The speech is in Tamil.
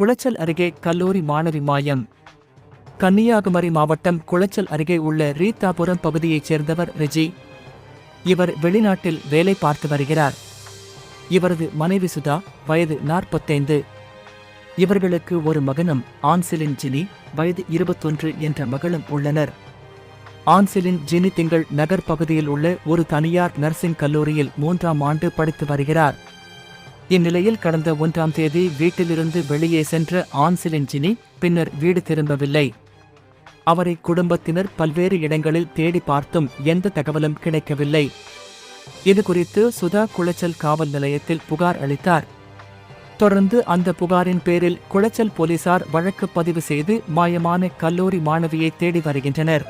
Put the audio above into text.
குளச்சல் அருகே கல்லூரி மாணவி மாயம். கன்னியாகுமரி மாவட்டம் குளச்சல் அருகே உள்ள ரீதாபுரம் பகுதியைச் சேர்ந்தவர் ரிஜி. இவர் வெளிநாட்டில் வேலை பார்த்து வருகிறார். இவரது மனைவி சுதா வயது நாற்பத்தைந்து. இவர்களுக்கு ஒரு மகனும் ஆன்சிலின் ஜினி வயது இருபத்தொன்று என்ற மகளும் உள்ளனர். ஆன்சிலின் ஜினி திங்கள் நகர் பகுதியில் உள்ள ஒரு தனியார் நர்சிங் கல்லூரியில் மூன்றாம் ஆண்டு படித்து வருகிறார். இந்நிலையில் கடந்த ஒன்றாம் தேதி வீட்டிலிருந்து வெளியே சென்ற ஆன்சிலின் ஜினி பின்னர் வீடு திரும்பவில்லை. அவரை குடும்பத்தினர் பல்வேறு இடங்களில் தேடி பார்த்தும் எந்த தகவலும் கிடைக்கவில்லை. இது குறித்து சுதா குளச்சல் காவல் நிலையத்தில் புகார் அளித்தார். தொடர்ந்து அந்த புகாரின் பேரில் குளச்சல் போலீசார் வழக்கு பதிவு செய்து மாயமான கல்லூரி மாணவியை தேடி வருகின்றனர்.